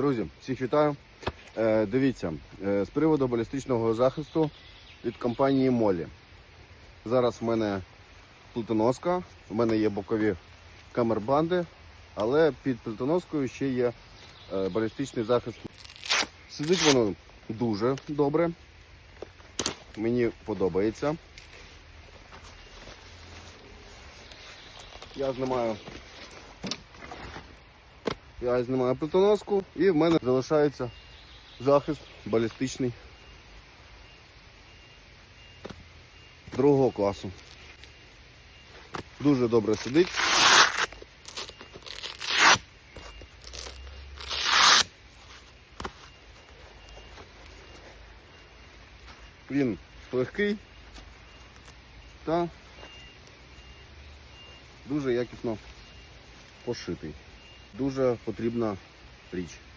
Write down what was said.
Друзі, всіх вітаю. Е, дивіться, е, з приводу балістичного захисту від компанії Молі. Зараз в мене плитоноска, в мене є бокові камербанди, але під плитоноскою ще є е, балістичний захист. Сидить воно дуже добре. Мені подобається. Я знімаю я знімаю плитоноску і в мене залишається захист балістичний другого класу. Дуже добре сидить. Він легкий та дуже якісно пошитий. Дуже потрібна річ.